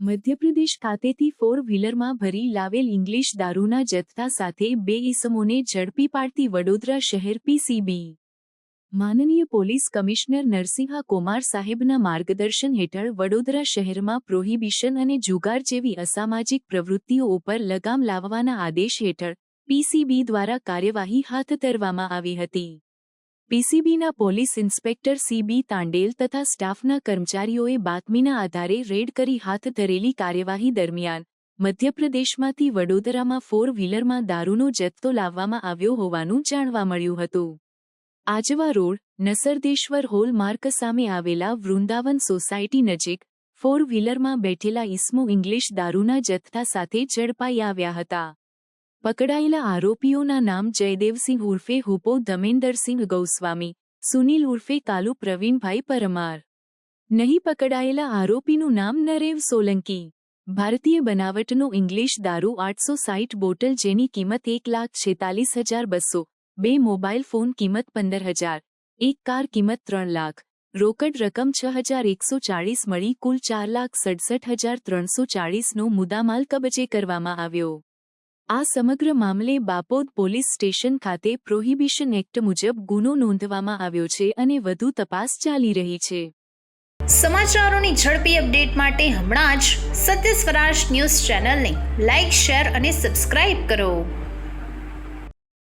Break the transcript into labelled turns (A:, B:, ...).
A: મધ્યપ્રદેશ ખાતેથી ફોર વ્હીલરમાં ભરી લાવેલ ઇંગ્લિશ દારૂના જથ્થા સાથે બે ઇસમોને ઝડપી પાડતી વડોદરા શહેર પીસીબી માનનીય પોલીસ કમિશનર નરસિંહા કુમાર સાહેબના માર્ગદર્શન હેઠળ વડોદરા શહેરમાં પ્રોહિબિશન અને જુગાર જેવી અસામાજિક પ્રવૃત્તિઓ ઉપર લગામ લાવવાના આદેશ હેઠળ પીસીબી દ્વારા કાર્યવાહી હાથ ધરવામાં આવી હતી. પીસીબીના પોલીસ ઇન્સ્પેક્ટર સીબી તાંડેલ તથા સ્ટાફના કર્મચારીઓએ બાતમીના આધારે રેડ કરી હાથ ધરેલી કાર્યવાહી દરમિયાન મધ્યપ્રદેશમાંથી વડોદરામાં ફોર વ્હીલરમાં દારૂનો જથ્થો લાવવામાં આવ્યો હોવાનું જાણવા મળ્યું હતું. Ajwa road, Nasardeshwar hall mark સામે આવેલા વૃંદાવન સોસાયટી નજીક ફોર વ્હીલરમાં બેઠેલા ઇસ્મો ઇંગ્લિશ દારૂના જથ્થા સાથે ઝડપાઈ આવ્યા હતા. પકડાયેલા આરોપીઓના નામ જયદેવસિંહ ઉર્ફે હુપો ધમેન્દરસિંહ ગૌસ્વામી, સુનિલ ઉર્ફે કાલુ પ્રવીણભાઈ પરમાર. નહીં પકડાયેલા આરોપીનું નામ નરેવ સોલંકી. ભારતીય બનાવટનો ઇંગ્લિશ દારૂ આઠસો સાઠ બોટલ જેની કિંમત એક લાખ છેતાલીસ હજાર બસો, બે મોબાઈલ ફોન કિંમત પંદર હજાર, એક કાર કિંમત ત્રણ લાખ, રોકડ રકમ છ હજાર એકસો ચાળીસ મળી કુલ ચાર લાખ સડસઠ હજાર ત્રણસો ચાળીસનો મુદ્દામાલ કબજે કરવામાં આવ્યો. આ સમગ્ર મામલે બાપોદ પોલીસ સ્ટેશન ખાતે પ્રોહિબિશન એક્ટ મુજબ ગુનો નોંધવામાં આવ્યો છે અને વધુ તપાસ ચાલી રહી છે.
B: સમાચારોની ઝડપી અપડેટ માટે હમણાં જ સત્ય સ્વરાજ ન્યૂઝ ચેનલને લાઇક શેર અને સબસ્ક્રાઇબ કરો.